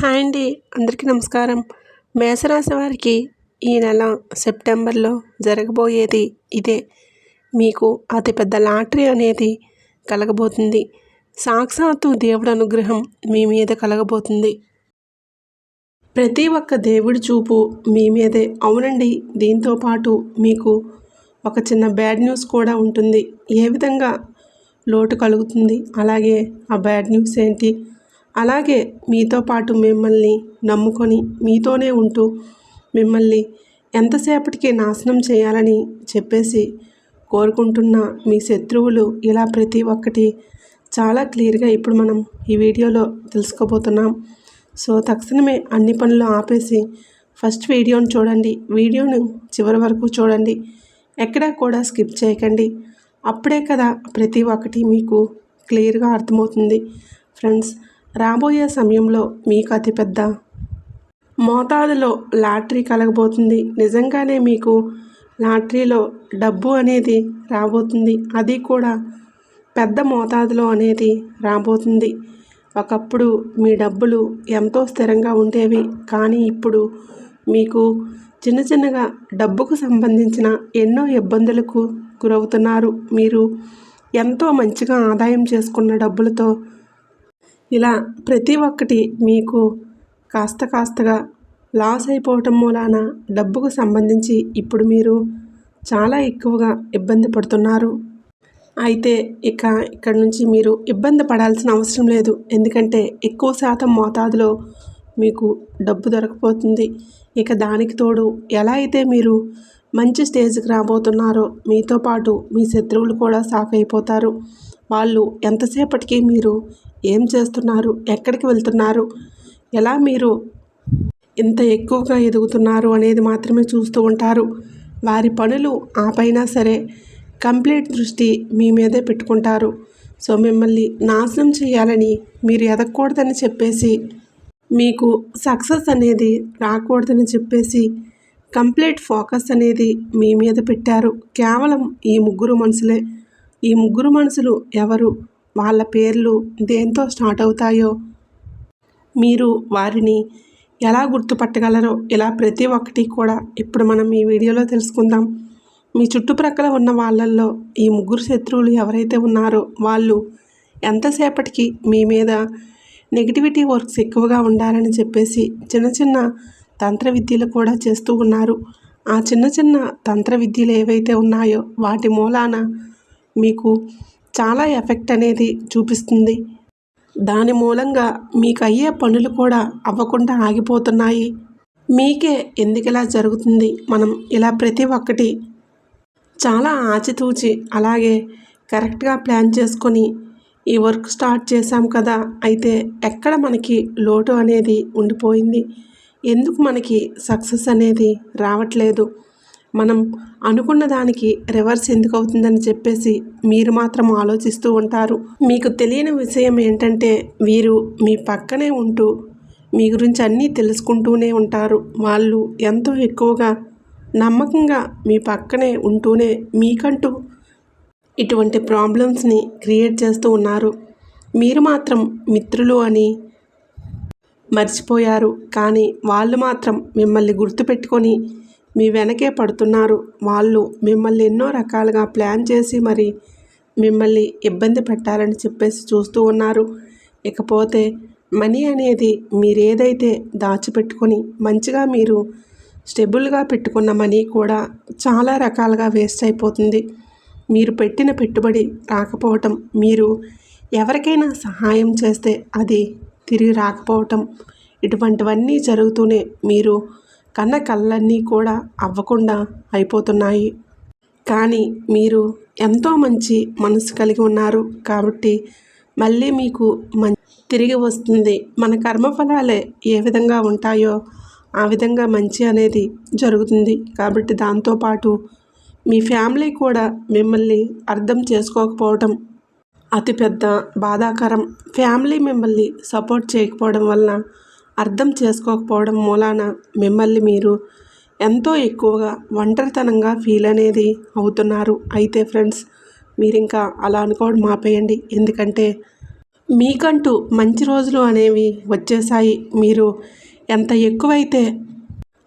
Hi అండి అందరికీ నమస్కారం. మేషరాశి వారికి ఈ నెల సెప్టెంబర్లో జరగబోయేది ఇదే. మీకు అతిపెద్ద లాటరీ అనేది కలగబోతుంది. సాక్షాత్తు దేవుడు అనుగ్రహం మీ మీద కలగబోతుంది. ప్రతి ఒక్క దేవుడి చూపు మీ మీదే. అవునండి దీంతో పాటు మీకు ఒక చిన్న బ్యాడ్ న్యూస్ కూడా ఉంటుంది. ఏ విధంగా లోటు కలుగుతుంది? అలాగే ఆ బ్యాడ్ న్యూస్ ఏంటి? అలాగే మీతో పాటు మిమ్మల్ని నమ్ముకొని మీతోనే ఉంటూ మిమ్మల్ని ఎంతసేపటికి నాశనం చేయాలని చెప్పేసి కోరుకుంటున్న మీ శత్రువులు ఇలా ప్రతి ఒక్కటి చాలా క్లియర్గా ఇప్పుడు మనం ఈ వీడియోలో తెలుసుకోబోతున్నాం. సో తక్షణమే అన్ని పనులు ఆపేసి ఫస్ట్ వీడియోని చూడండి. వీడియోను చివరి వరకు చూడండి. ఎక్కడా కూడా స్కిప్ చేయకండి. అప్పుడే కదా ప్రతి ఒక్కటి మీకు క్లియర్గా అర్థమవుతుంది. ఫ్రెండ్స్ రాబోయే సమయంలో మీకు అతిపెద్ద. మోతాదులో లాటరీ కలగబోతుంది. నిజంగానే మీకు లాటరీలో డబ్బు అనేది రాబోతుంది. అది కూడా పెద్ద మోతాదులో అనేది రాబోతుంది. ఒకప్పుడు మీ డబ్బులు ఎంతో స్థిరంగా ఉండేవి. కానీ ఇప్పుడు మీకు చిన్న చిన్నగా డబ్బుకు సంబంధించిన ఎన్నో ఇబ్బందులకు గురవుతున్నారు. మీరు ఎంతో మంచిగా ఆదాయం చేసుకున్న డబ్బులతో ఇలా ప్రతి ఒక్కటి మీకు కాస్త కాస్తగా లాస్ అయిపోవటం మూలాన డబ్బుకు సంబంధించి ఇప్పుడు మీరు చాలా ఎక్కువగా ఇబ్బంది పడుతున్నారు. అయితే ఇక ఇక్కడ నుంచి మీరు ఇబ్బంది పడాల్సిన అవసరం లేదు. ఎందుకంటే ఎక్కువ శాతం మోతాదులో మీకు డబ్బు దొరకపోతుంది. ఇక దానికి తోడు ఎలా అయితే మీరు మంచి స్టేజ్కి రాబోతున్నారో మీతో పాటు మీ శత్రువులు కూడా సాఫ్ అయిపోతారు వాళ్ళు ఎంతసేపటికి మీరు ఏం చేస్తున్నారు? ఎక్కడికి వెళ్తున్నారు? ఎలా మీరు ఇంత ఎక్కువగా ఎదుగుతున్నారు అనేది మాత్రమే చూస్తూ ఉంటారు. వారి పనులు ఆపైనా సరే కంప్లీట్ దృష్టి మీ మీదే పెట్టుకుంటారు. సో మిమ్మల్ని నాశనం చేయాలని మీరు ఎదగకూడదని చెప్పేసి మీకు సక్సెస్ అనేది రాకూడదని చెప్పేసి కంప్లీట్ ఫోకస్ అనేది మీ మీద పెట్టారు. కేవలం ఈ ముగ్గురు మనుషులే ఈ ముగ్గురు మనుషులు ఎవరు? వాళ్ళ పేర్లు దేంతో స్టార్ట్ అవుతాయో? మీరు వారిని ఎలా గుర్తుపట్టగలరో? ఇలా ప్రతి ఒక్కటి కూడా ఇప్పుడు మనం ఈ వీడియోలో తెలుసుకుందాం. మీ చుట్టుప్రక్కల ఉన్న వాళ్ళల్లో ఈ ముగ్గురు శత్రువులు ఎవరైతే ఉన్నారో వాళ్ళు ఎంతసేపటికి మీ మీద నెగిటివిటీ వర్క్స్ ఎక్కువగా ఉండాలని చెప్పేసి చిన్న చిన్న తంత్ర విద్యలు కూడా చేస్తూ ఉన్నారు. ఆ చిన్న చిన్న తంత్ర విద్యలు ఏవైతే ఉన్నాయో వాటి మూలాన మీకు చాలా ఎఫెక్ట్ అనేది చూపిస్తుంది. దాని మూలంగా మీకు అయ్యే పనులు కూడా అవ్వకుండా ఆగిపోతున్నాయి. మీకే ఎందుకు ఇలా జరుగుతుంది? మనం ఇలా ప్రతి ఒక్కటి చాలా ఆచితూచి అలాగే కరెక్ట్గా ప్లాన్ చేసుకొని ఈ వర్క్ స్టార్ట్ చేశాం కదా అయితే ఎక్కడ మనకి లోటు అనేది ఉండిపోయింది? ఎందుకు మనకి సక్సెస్ అనేది రావట్లేదు? మనం అనుకున్న దానికి రివర్స్ ఎందుకు అవుతుందని చెప్పేసి మీరు మాత్రం ఆలోచిస్తూ ఉంటారు. మీకు తెలియని విషయం ఏంటంటే వీరు మీ పక్కనే ఉంటూ మీ గురించి అన్నీ తెలుసుకుంటూనే ఉంటారు. వాళ్ళు ఎంతో ఎక్కువగా నమ్మకంగా మీ పక్కనే ఉంటూనే మీకంటూ ఇటువంటి ప్రాబ్లమ్స్ని క్రియేట్ చేస్తూ ఉన్నారు. మీరు మాత్రం మిత్రులు అని మర్చిపోయారు. కానీ వాళ్ళు మాత్రం మిమ్మల్ని గుర్తుపెట్టుకొని మీ వెనకే పడుతున్నారు. వాళ్ళు మిమ్మల్ని ఎన్నో రకాలుగా ప్లాన్ చేసి మరి మిమ్మల్ని ఇబ్బంది పెట్టాలని చెప్పేసి చూస్తూ ఉన్నారు. ఇకపోతే మనీ అనేది మీరేదైతే దాచిపెట్టుకొని మంచిగా మీరు స్టెబుల్గా పెట్టుకున్న మనీ కూడా చాలా రకాలుగా వేస్ట్ అయిపోతుంది. మీరు పెట్టిన పెట్టుబడి రాకపోవటం మీరు ఎవరికైనా సహాయం చేస్తే అది తిరిగి రాకపోవటం ఇటువంటివన్నీ జరుగుతూనే మీరు కన్న కళ్ళన్నీ కూడా అవ్వకుండా అయిపోతున్నాయి. కానీ మీరు ఎంతో మంచి మనసు కలిగి ఉన్నారు కాబట్టి మళ్ళీ మీకు మం తిరిగి వస్తుంది. మన కర్మఫలాలే ఏ విధంగా ఉంటాయో ఆ విధంగా మంచి అనేది జరుగుతుంది. కాబట్టి దాంతోపాటు మీ ఫ్యామిలీ కూడా మిమ్మల్ని అర్థం చేసుకోకపోవటం అతిపెద్ద బాధాకరం. ఫ్యామిలీ మిమ్మల్ని సపోర్ట్ చేయకపోవడం వలన అర్థం చేసుకోకపోవడం మూలాన మిమ్మల్ని మీరు ఎంతో ఎక్కువగా ఒంటరితనంగా ఫీల్ అనేది అవుతున్నారు. అయితే ఫ్రెండ్స్ మీరు ఇంకా అలా అనుకోవడం మాపేయండి. ఎందుకంటే మీకంటూ మంచి రోజులు అనేవి వచ్చేసాయి మీరు ఎంత ఎక్కువైతే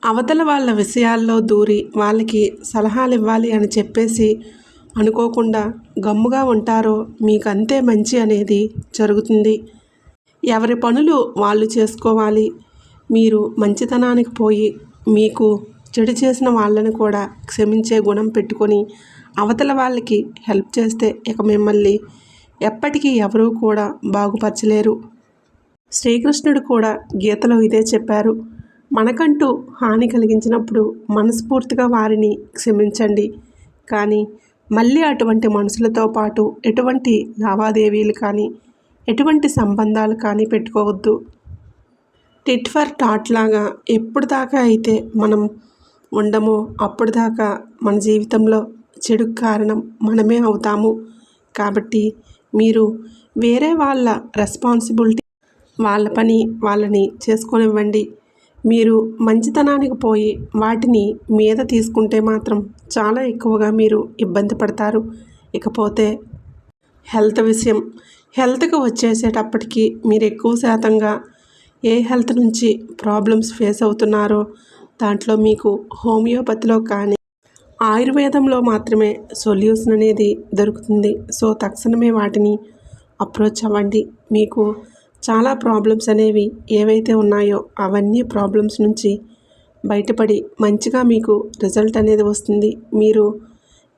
అవతల వాళ్ళ విషయాల్లో దూరి వాళ్ళకి సలహాలు ఇవ్వాలి అని చెప్పేసి అనుకోకుండా గమ్ముగా ఉంటారో మీకు అంతే మంచి అనేది జరుగుతుంది. ఎవరి పనులు వాళ్ళు చేసుకోవాలి. మీరు మంచితనానికి పోయి మీకు చెడు చేసిన వాళ్ళని కూడా క్షమించే గుణం పెట్టుకొని అవతల వాళ్ళకి హెల్ప్ చేస్తే ఇక మిమ్మల్ని ఎప్పటికీ ఎవరూ కూడా బాగుపరచలేరు. శ్రీకృష్ణుడు కూడా గీతలో ఇదే చెప్పారు. మనకంటూ హాని కలిగించినప్పుడు మనస్ఫూర్తిగా వారిని క్షమించండి. కానీ మళ్ళీ అటువంటి మనుషులతో పాటు ఎటువంటి లావాదేవీలు కానీ ఎటువంటి సంబంధాలు కానీ పెట్టుకోవద్దు. టిట్ ఫర్ టాట్ లాగా ఎప్పుడు దాకా అయితే మనం ఉండమో అప్పుడు దాకా మన జీవితంలో చెడు కారణం మనమే అవుతాము. కాబట్టి మీరు వేరే వాళ్ళ రెస్పాన్సిబిలిటీ వాళ్ళ పని వాళ్ళని చేసుకొనివ్వండి. మీరు మంచితనానికి పోయి వాటిని మీద తీసుకుంటే మాత్రం చాలా ఎక్కువగా మీరు ఇబ్బంది పడతారు. ఇకపోతే హెల్త్ విషయం హెల్త్కి వచ్చేసేటప్పటికి మీరు ఎక్కువ శాతంగా ఏ హెల్త్ నుంచి ప్రాబ్లమ్స్ ఫేస్ అవుతున్నారో దాంట్లో మీకు హోమియోపతిలో కానీ ఆయుర్వేదంలో మాత్రమే సొల్యూషన్ అనేది దొరుకుతుంది. సో తక్షణమే వాటిని అప్రోచ్ అవ్వండి. మీకు చాలా ప్రాబ్లమ్స్ అనేవి ఏవైతే ఉన్నాయో అవన్నీ ప్రాబ్లమ్స్ నుంచి బయటపడి మంచిగా మీకు రిజల్ట్ అనేది వస్తుంది. మీరు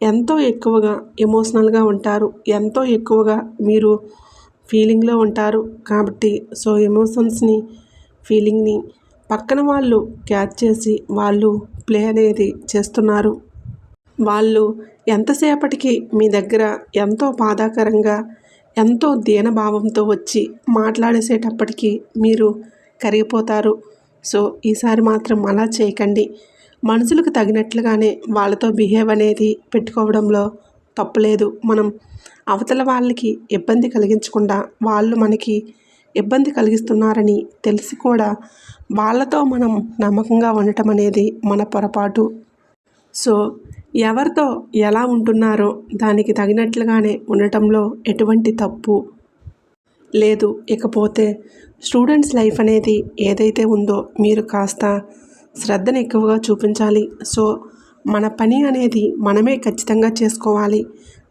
ఎంతో ఎక్కువగా ఎమోషనల్గా ఉంటారు. ఎంతో ఎక్కువగా మీరు ఫీలింగ్లో ఉంటారు. కాబట్టి సో ఎమోషన్స్ని ఫీలింగ్ని పక్కన వాళ్ళు క్యాచ్ చేసి వాళ్ళు ప్లే అనేది చేస్తున్నారు. వాళ్ళు ఎంతసేపటికి మీ దగ్గర ఎంతో బాధాకరంగా ఎంతో దీనభావంతో వచ్చి మాట్లాడేసేటప్పటికి మీరు కరిగిపోతారు. సో ఈసారి మాత్రం అలా చేయకండి. మనుషులకు తగినట్లుగానే వాళ్ళతో బిహేవ్ అనేది పెట్టుకోవడంలో తప్పులేదు. మనం అవతల వాళ్ళకి ఇబ్బంది కలిగించకుండా వాళ్ళు మనకి ఇబ్బంది కలిగిస్తున్నారని తెలిసి కూడా వాళ్ళతో మనం నమ్మకంగా ఉండటం అనేది మన పొరపాటు. సో ఎవరితో ఎలా ఉంటున్నారో దానికి తగినట్లుగానే ఉండటంలో ఎటువంటి తప్పు లేదు. ఇకపోతే స్టూడెంట్స్ లైఫ్ అనేది ఏదైతే ఉందో మీరు కాస్త శ్రద్ధను ఎక్కువగా చూపించాలి. సో మన పని అనేది మనమే ఖచ్చితంగా చేసుకోవాలి.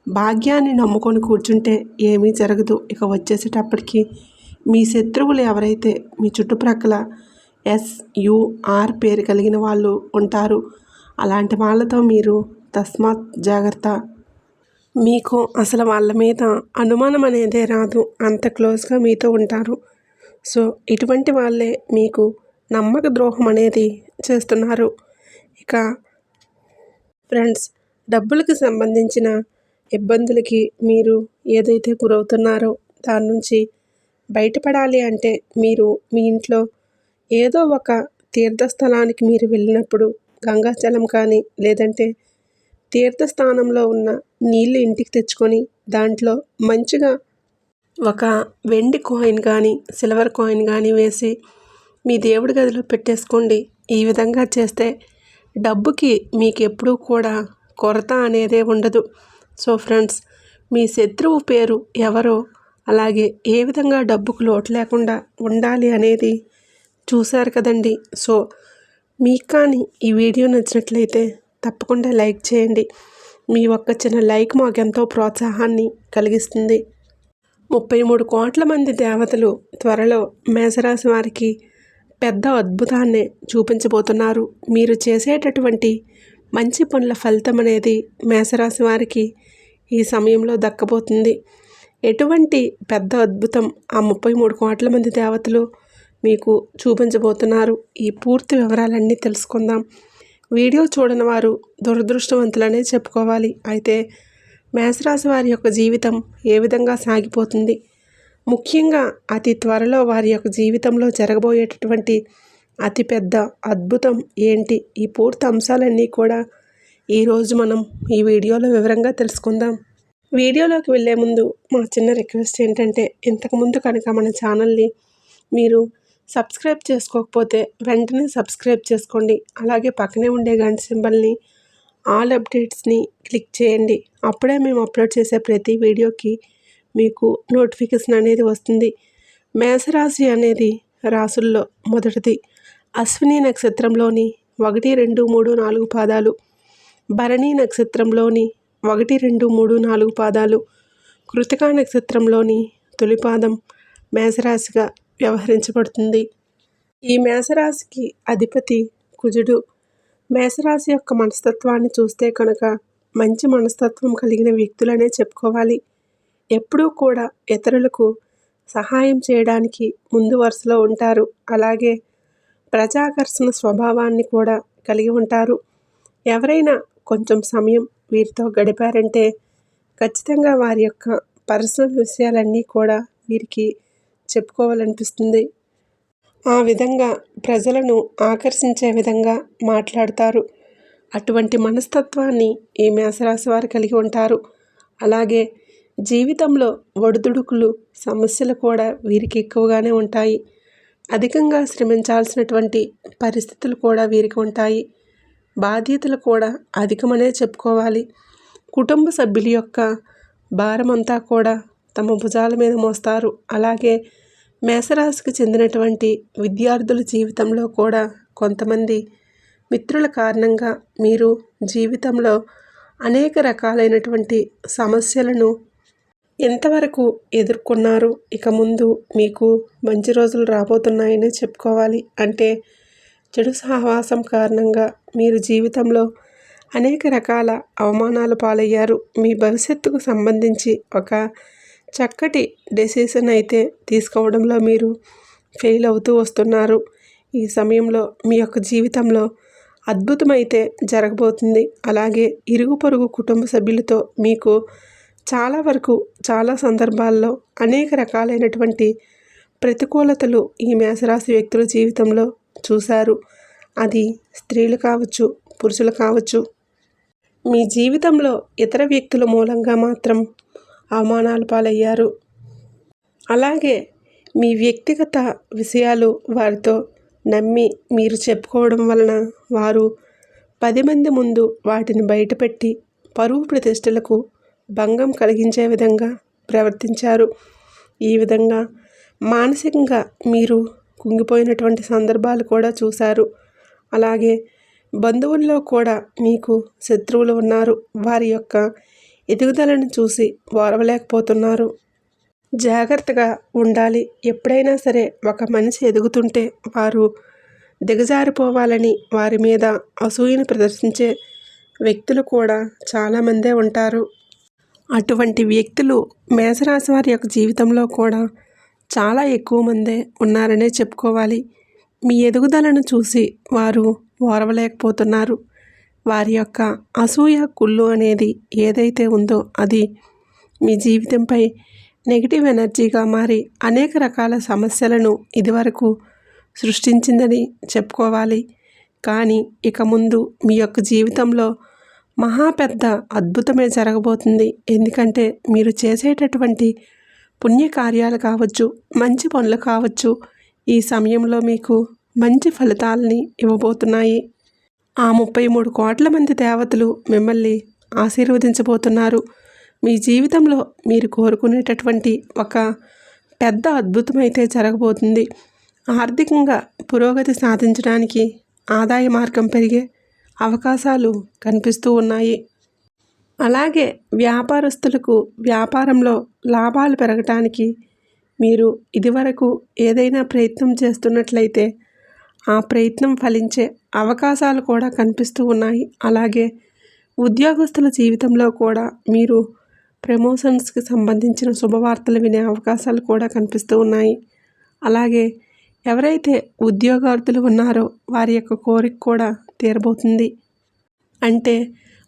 భాగ్యాన్ని నమ్ముకొని కూర్చుంటే ఏమీ జరగదు. ఇక వచ్చేసేటప్పటికి మీ శత్రువులు ఎవరైతే మీ చుట్టుప్రక్కల ఎస్యుఆర్ పేరు కలిగిన వాళ్ళు ఉంటారు. అలాంటి వాళ్ళతో మీరు తస్మాత్ జాగ్రత్త. మీకు అసలు వాళ్ళ మీద అనుమానం అనేదే రాదు. అంత క్లోజ్గా మీతో ఉంటారు. సో ఇటువంటి వాళ్ళే మీకు నమ్మక ద్రోహం అనేది చేస్తున్నారు. ఇక ఫ్రెండ్స్ డబ్బులకు సంబంధించిన ఇబ్బందులకి మీరు ఏదైతే గురవుతున్నారో దాని నుంచి బయటపడాలి అంటే మీరు మీ ఇంట్లో ఏదో ఒక తీర్థస్థలానికి మీరు వెళ్ళినప్పుడు గంగాజలం కానీ లేదంటే తీర్థస్థానంలో ఉన్న నీళ్ళు ఇంటికి తెచ్చుకొని దాంట్లో మంచిగా ఒక వెండి కాయిన్ కానీ సిల్వర్ కాయిన్ కానీ వేసి మీ దేవుడి గదిలో పెట్టేసుకోండి. ఈ విధంగా చేస్తే డబ్బుకి మీకు ఎప్పుడూ కూడా కొరత అనేదే ఉండదు. సో ఫ్రెండ్స్ మీ శత్రువు పేరు ఎవరో అలాగే ఏ విధంగా డబ్బుకు లోటు లేకుండా ఉండాలి అనేది చూశారు కదండి. సో మీకు కానీ ఈ వీడియో నచ్చినట్లయితే తప్పకుండా లైక్ చేయండి. మీ ఒక్క చిన్న లైక్ మాకెంతో ప్రోత్సాహాన్ని కలిగిస్తుంది. ముప్పై మూడు కోట్ల మంది దేవతలు త్వరలో మేషరాశి వారికి పెద్ద అద్భుతాన్ని చూపించబోతున్నారు. మీరు చేసేటటువంటి మంచి పనుల ఫలితం అనేది మేషరాశి వారికి ఈ సమయంలో దక్కబోతుంది. ఎటువంటి పెద్ద అద్భుతం ఆ ముప్పై మూడు కోట్ల మంది దేవతలు మీకు చూపించబోతున్నారు. ఈ పూర్తి వివరాలన్నీ తెలుసుకుందాం. వీడియో చూడని వారు దురదృష్టవంతులనే చెప్పుకోవాలి. అయితే మేషరాశి వారి యొక్క జీవితం ఏ విధంగా సాగిపోతుంది? ముఖ్యంగా అతి త్వరలో వారి యొక్క జీవితంలో జరగబోయేటటువంటి అతిపెద్ద అద్భుతం ఏంటి? ఈ పూర్తి అంశాలన్నీ కూడా ఈరోజు మనం ఈ వీడియోలో వివరంగా తెలుసుకుందాం. వీడియోలోకి వెళ్ళే ముందు మా చిన్న రిక్వెస్ట్ ఏంటంటే ఇంతకుముందు కనుక మన ఛానల్ని మీరు సబ్స్క్రైబ్ చేసుకోకపోతే వెంటనే సబ్స్క్రైబ్ చేసుకోండి. అలాగే పక్కనే ఉండే గంట సింబల్ని ఆల్ అప్డేట్స్ని క్లిక్ చేయండి. అప్పుడే మేము అప్లోడ్ చేసే ప్రతి వీడియోకి మీకు నోటిఫికేషన్ అనేది వస్తుంది. మేషరాశి అనేది రాసుల్లో మొదటిది. అశ్విని నక్షత్రంలోని ఒకటి రెండు మూడు నాలుగు పాదాలు. భరణి నక్షత్రంలోని ఒకటి రెండు మూడు నాలుగు పాదాలు. కృతికా నక్షత్రంలోని తొలిపాదం మేషరాశిగా వ్యవహరించబడుతుంది. ఈ మేషరాశికి అధిపతి కుజుడు. మేషరాశి యొక్క మనస్తత్వాన్ని చూస్తే కనుక మంచి మనస్తత్వం కలిగిన వ్యక్తులనే చెప్పుకోవాలి. ఎప్పుడూ కూడా ఇతరులకు సహాయం చేయడానికి ముందు వరుసలో ఉంటారు. అలాగే ప్రజాకర్షణ స్వభావాన్ని కూడా కలిగి ఉంటారు. ఎవరైనా కొంచెం సమయం వీరితో గడిపారంటే ఖచ్చితంగా వారి యొక్క పర్సనల్ విషయాలన్నీ కూడా వీరికి చెప్పుకోవాలనిపిస్తుంది. ఆ విధంగా ప్రజలను ఆకర్షించే విధంగా మాట్లాడతారు. అటువంటి మనస్తత్వాన్ని ఈ మేషరాశి వారు కలిగి ఉంటారు. అలాగే జీవితంలో ఒడిదుడుకులు సమస్యలు కూడా వీరికి ఎక్కువగానే ఉంటాయి. అధికంగా శ్రమించాల్సినటువంటి పరిస్థితులు కూడా వీరికి ఉంటాయి. బాధ్యతలు కూడా అధికమనే చెప్పుకోవాలి. కుటుంబ సభ్యుల యొక్క భారమంతా కూడా తమ భుజాల మీద మోస్తారు. అలాగే మేషరాశికి చెందినటువంటి విద్యార్థుల జీవితంలో కూడా కొంతమంది మిత్రుల కారణంగా మీరు జీవితంలో అనేక రకాలైనటువంటి సమస్యలను ఎంతవరకు ఎదుర్కొన్నారు? ఇక ముందు మీకు మంచి రోజులు రాబోతున్నాయని చెప్పుకోవాలి. అంటే చెడు సహవాసం కారణంగా మీరు జీవితంలో అనేక రకాల అవమానాలు పాలయ్యారు. మీ భవిష్యత్తుకు సంబంధించి ఒక చక్కటి డెసిషన్ అయితే తీసుకోవడంలో మీరు ఫెయిల్ అవుతూ వస్తున్నారు. ఈ సమయంలో మీ యొక్క జీవితంలో అద్భుతమైతే జరగబోతుంది. అలాగే ఇరుగు పొరుగు కుటుంబ సభ్యులతో మీకు చాలా వరకు చాలా సందర్భాల్లో అనేక రకాలైనటువంటి ప్రతికూలతలు ఈ మేషరాశి వ్యక్తుల జీవితంలో చూశారు. అది స్త్రీలు కావచ్చు పురుషులు కావచ్చు. మీ జీవితంలో ఇతర వ్యక్తుల మూలంగా మాత్రం అవమానాలు పాలయ్యారు. అలాగే మీ వ్యక్తిగత విషయాలు వారితో నమ్మి మీరు చెప్పుకోవడం వలన వారు పది మంది ముందు వాటిని బయటపెట్టి పరువు ప్రతిష్టలకు భంగం కలిగించే విధంగా ప్రవర్తించారు. ఈ విధంగా మానసికంగా మీరు కుంగిపోయినటువంటి సందర్భాలు కూడా చూశారు. అలాగే బంధువుల్లో కూడా మీకు శత్రువులు ఉన్నారు. వారి యొక్క ఎదుగుదలను చూసి ఓరవలేకపోతున్నారు జాగ్రత్తగా ఉండాలి. ఎప్పుడైనా సరే ఒక మనిషి ఎదుగుతుంటే వారు దిగజారిపోవాలని వారి మీద అసూయను ప్రదర్శించే వ్యక్తులు కూడా చాలామందే ఉంటారు. అటువంటి వ్యక్తులు మేషరాశి వారి యొక్క జీవితంలో కూడా చాలా ఎక్కువ మందే ఉన్నారనే చెప్పుకోవాలి. మీ ఎదుగుదలను చూసి వారు ఓరవలేకపోతున్నారు. వారి యొక్క అసూయ కుళ్ళు అనేది ఏదైతే ఉందో అది మీ జీవితంపై నెగిటివ్ ఎనర్జీగా మారి అనేక రకాల సమస్యలను ఇదివరకు సృష్టించిందని చెప్పుకోవాలి. కానీ ఇక ముందు మీ యొక్క జీవితంలో మహా పెద్ద అద్భుతమే జరగబోతుంది. ఎందుకంటే మీరు చేసేటటువంటి పుణ్యకార్యాలు కావచ్చు మంచి పనులు కావచ్చు ఈ సమయంలో మీకు మంచి ఫలితాలని ఇవ్వబోతున్నాయి. ఆ ముప్పై మూడు కోట్ల మంది దేవతలు మిమ్మల్ని ఆశీర్వదించబోతున్నారు. మీ జీవితంలో మీరు కోరుకునేటటువంటి ఒక పెద్ద అద్భుతం అయితే జరగబోతుంది. ఆర్థికంగా పురోగతి సాధించడానికి ఆదాయ మార్గం పెరిగే అవకాశాలు కనిపిస్తూ ఉన్నాయి. అలాగే వ్యాపారస్తులకు వ్యాపారంలో లాభాలు పెరగటానికి మీరు ఇదివరకు ఏదైనా ప్రయత్నం చేస్తున్నట్లయితే ఆ ప్రయత్నం ఫలించే అవకాశాలు కూడా కనిపిస్తూ ఉన్నాయి. అలాగే ఉద్యోగస్తుల జీవితంలో కూడా మీరు ప్రమోషన్స్కి సంబంధించిన శుభవార్తలు వినే అవకాశాలు కూడా కనిపిస్తూ ఉన్నాయి. అలాగే ఎవరైతే ఉద్యోగార్థులు ఉన్నారో వారి యొక్క కోరిక కూడా తీరబోతుంది. అంటే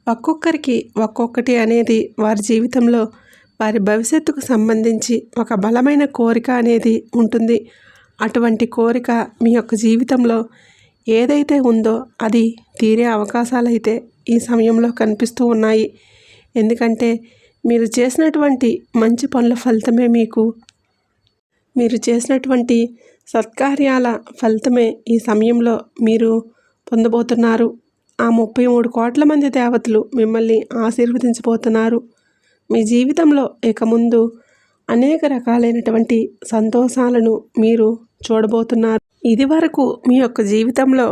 ఒక్కొక్కరికి ఒక్కొక్కటి అనేది వారి జీవితంలో వారి భవిష్యత్తుకు సంబంధించి ఒక బలమైన కోరిక అనేది ఉంటుంది. అటువంటి కోరిక మీ యొక్క జీవితంలో ఏదైతే ఉందో అది తీరే అవకాశాలు అయితే ఈ సమయంలో కనిపిస్తూ ఉన్నాయి. ఎందుకంటే మీరు చేసినటువంటి మంచి పనుల ఫలితమే మీకు మీరు చేసినటువంటి సత్కార్యాల ఫలితమే ఈ సమయంలో మీరు పొందబోతున్నారు. ఆ ముప్పై మూడు కోట్ల మంది దేవతలు మిమ్మల్ని ఆశీర్వదించబోతున్నారు. మీ జీవితంలో ఇక ముందు అనేక రకాలైనటువంటి సంతోషాలను మీరు చూడబోతున్నారు. ఇది వరకు మీ యొక్క జీవితంలో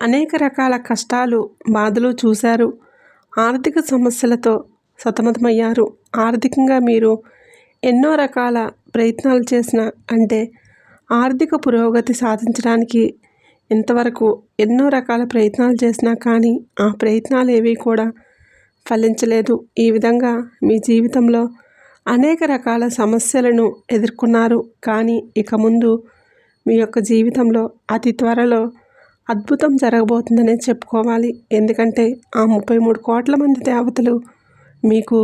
అనేక రకాల కష్టాలు బాధలు చూశారు. ఆర్థిక సమస్యలతో సతమతమయ్యారు. ఆర్థికంగా మీరు ఎన్నో రకాల ప్రయత్నాలు చేసిన అంటే ఆర్థిక పురోగతి సాధించడానికి ఇంతవరకు ఎన్నో రకాల ప్రయత్నాలు చేసినా కానీ ఆ ప్రయత్నాలు ఏవి కూడా ఫలించలేదు. ఈ విధంగా మీ జీవితంలో అనేక రకాల సమస్యలను ఎదుర్కొన్నారు. కానీ ఇక ముందు మీ యొక్క జీవితంలో అతి త్వరలో అద్భుతం జరగబోతుందనే చెప్పుకోవాలి. ఎందుకంటే ఆ ముప్పై మూడు కోట్ల మంది దేవతలు మీకు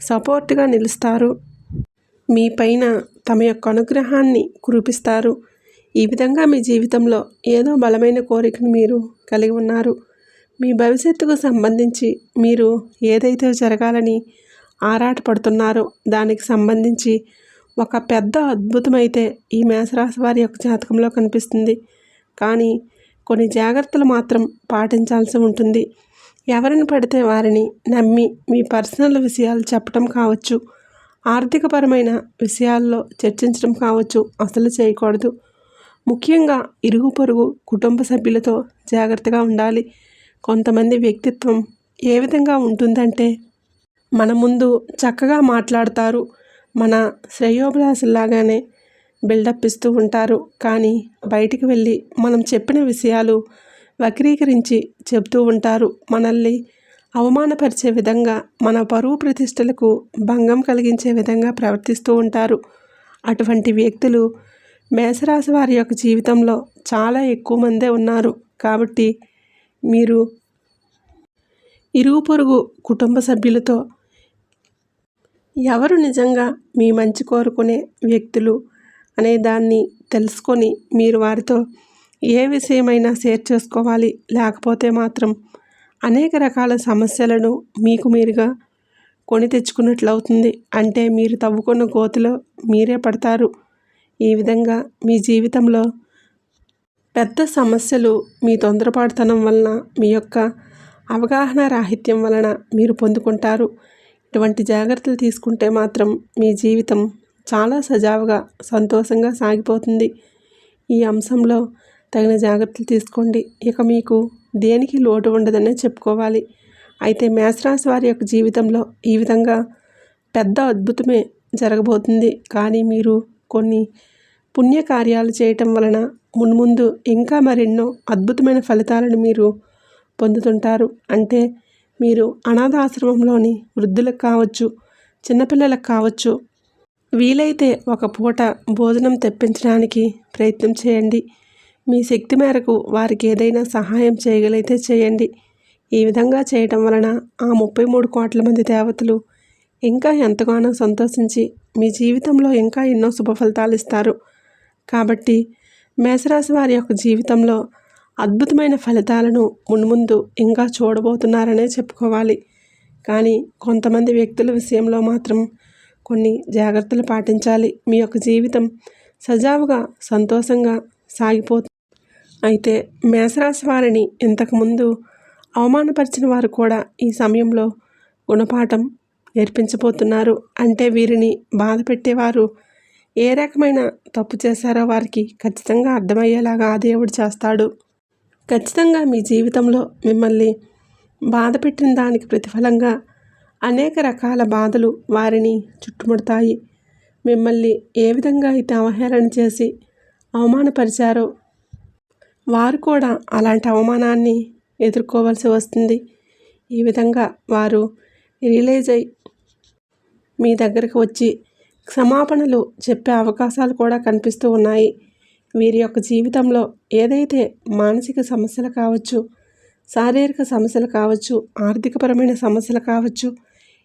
సపోర్ట్గా నిలుస్తారు. మీ పైన తమ యొక్క అనుగ్రహాన్ని కురిపిస్తారు. ఈ విధంగా మీ జీవితంలో ఏదో బలమైన కోరికను మీరు కలిగి ఉన్నారు. మీ భవిష్యత్తుకు సంబంధించి మీరు ఏదైతే జరగాలని ఆరాటపడుతున్నారో దానికి సంబంధించి ఒక పెద్ద అద్భుతమైతే ఈ మేషరాశి వారి యొక్క జాతకంలో కనిపిస్తుంది. కానీ కొన్ని జాగ్రత్తలు మాత్రం పాటించాల్సి ఉంటుంది. ఎవరిని పడితే వారిని నమ్మి మీ పర్సనల్ విషయాలు చెప్పడం కావచ్చు ఆర్థికపరమైన విషయాల్లో చర్చించడం కావచ్చు అసలు చేయకూడదు. ముఖ్యంగా ఇరుగు పొరుగు కుటుంబ సభ్యులతో జాగ్రత్తగా ఉండాలి. కొంతమంది వ్యక్తిత్వం ఏ విధంగా ఉంటుందంటే మన ముందు చక్కగా మాట్లాడతారు. మన శ్రేయోభిలాసులాగానే బిల్డప్ ఇస్తూ ఉంటారు. కానీ బయటికి వెళ్ళి మనం చెప్పిన విషయాలు వక్రీకరించి చెబుతూ ఉంటారు. మనల్ని అవమానపరిచే విధంగా మన పరువు ప్రతిష్టలకు భంగం కలిగించే విధంగా ప్రవర్తిస్తూ ఉంటారు. అటువంటి వ్యక్తులు మేషరాశి వారి యొక్క జీవితంలో చాలా ఎక్కువ మందే ఉన్నారు. కాబట్టి మీరు ఇరుగు పొరుగు కుటుంబ సభ్యులతో ఎవరు నిజంగా మీ మంచి కోరుకునే వ్యక్తులు అనే దాన్ని తెలుసుకొని మీరు వారితో ఏ విషయమైనా షేర్ చేసుకోవాలి. లేకపోతే మాత్రం అనేక రకాల సమస్యలను మీకు మీరుగా కొని తెచ్చుకున్నట్లు అవుతుంది అంటే మీరు తవ్వుకున్న గోతిలో మీరే పడతారు. ఈ విధంగా మీ జీవితంలో పెద్ద సమస్యలు మీ తొందరపాటుతనం వలన మీ యొక్క అవగాహన రాహిత్యం వలన మీరు పొందుకుంటారు. ఇటువంటి జాగ్రత్తలు తీసుకుంటే మాత్రం మీ జీవితం చాలా సజావుగా సంతోషంగా సాగిపోతుంది. ఈ అంశంలో తగిన జాగ్రత్తలు తీసుకోండి. ఇక మీకు దేనికి లోటు ఉండదనే చెప్పుకోవాలి. అయితే మేషరాశి వారి యొక్క జీవితంలో ఈ విధంగా పెద్ద అద్భుతమే జరగబోతుంది. కానీ మీరు కొన్ని పుణ్యకార్యాలు చేయటం వలన మున్ముందు ఇంకా మరెన్నో అద్భుతమైన ఫలితాలను మీరు పొందుతుంటారు. అంటే మీరు అనాథాశ్రమంలోని వృద్ధులకు కావచ్చు చిన్నపిల్లలకు కావచ్చు వీలైతే ఒక పూట భోజనం తెప్పించడానికి ప్రయత్నం చేయండి. మీ శక్తి మేరకు వారికి ఏదైనా సహాయం చేయగలిగితే చేయండి. ఈ విధంగా చేయటం వలన ఆ ముప్పై మూడు కోట్ల మంది దేవతలు ఇంకా ఎంతగానో సంతోషించి మీ జీవితంలో ఇంకా ఎన్నో శుభ ఫలితాలు ఇస్తారు. కాబట్టి మేషరాశి వారి యొక్క జీవితంలో అద్భుతమైన ఫలితాలను మున్ముందు ఇంకా చూడబోతున్నారనే చెప్పుకోవాలి. కానీ కొంతమంది వ్యక్తుల విషయంలో మాత్రం కొన్ని జాగ్రత్తలు పాటించాలి. మీ యొక్క జీవితం సజావుగా సంతోషంగా సాగిపోతుంది అయితే మేషరాశి వారిని ఇంతకుముందు అవమానపరిచిన వారు కూడా ఈ సమయంలో గుణపాఠం నేర్పించబోతున్నారు. అంటే వీరిని బాధ పెట్టేవారు ఏ రకమైన తప్పు చేశారో వారికి ఖచ్చితంగా అర్థమయ్యేలాగా ఆ దేవుడు చేస్తాడు. ఖచ్చితంగా మీ జీవితంలో మిమ్మల్ని బాధ పెట్టిన దానికి ప్రతిఫలంగా అనేక రకాల బాధలు వారిని చుట్టుముడతాయి. మిమ్మల్ని ఏ విధంగా అయితే అవహేళన చేసి అవమానపరిచారో వారు కూడా అలాంటి అవమానాన్ని ఎదుర్కోవాల్సి వస్తుంది. ఈ విధంగా వారు రియలైజ్ అయి మీ దగ్గరకు వచ్చి క్షమాపణలు చెప్పే అవకాశాలు కూడా కనిపిస్తూ ఉన్నాయి. వీరి యొక్క జీవితంలో ఏదైతే మానసిక సమస్యలు కావచ్చు శారీరక సమస్యలు కావచ్చు ఆర్థికపరమైన సమస్యలు కావచ్చు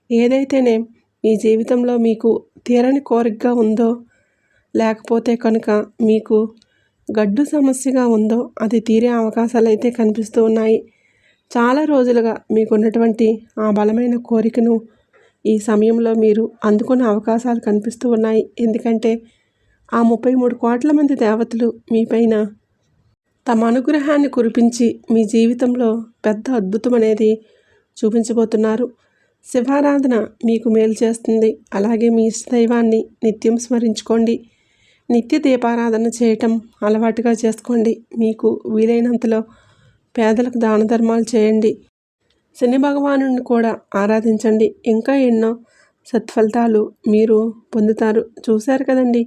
ఏదైతేనే మీ జీవితంలో మీకు తీరని కోరికగా ఉందో లేకపోతే కనుక మీకు గడ్డు సమస్యగా ఉందో అది తీరే అవకాశాలు అయితే కనిపిస్తూ ఉన్నాయి. చాలా రోజులుగా మీకున్నటువంటి ఆ బలమైన కోరికను ఈ సమయంలో మీరు అందుకునే అవకాశాలు కనిపిస్తూ ఉన్నాయి. ఎందుకంటే ఆ ముప్పై మూడు కోట్ల మంది దేవతలు మీపైన తమ అనుగ్రహాన్ని కురిపించి మీ జీవితంలో పెద్ద అద్భుతం అనేది చూపించబోతున్నారు. శివారాధన మీకు మేలు చేస్తుంది. అలాగే మీ ఇష్టదైవాన్ని నిత్యం స్మరించుకోండి. నిత్య దీపారాధన చేయటం అలవాటుగా చేసుకోండి. మీకు వీలైనంతలో పేదలకు దాన ధర్మాలు చేయండి. శని భగవాను కూడా ఆరాధించండి. ఇంకా ఎన్నో సత్ఫలితాలు మీరు పొందుతారు. చూశారు కదండి?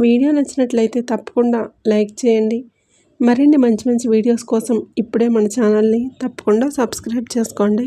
వీడియో నచ్చినట్లయితే తప్పకుండా లైక్ చేయండి. మరిన్ని మంచి మంచి వీడియోస్ కోసం ఇప్పుడే మన ఛానల్ని తప్పకుండా సబ్స్క్రైబ్ చేసుకోండి.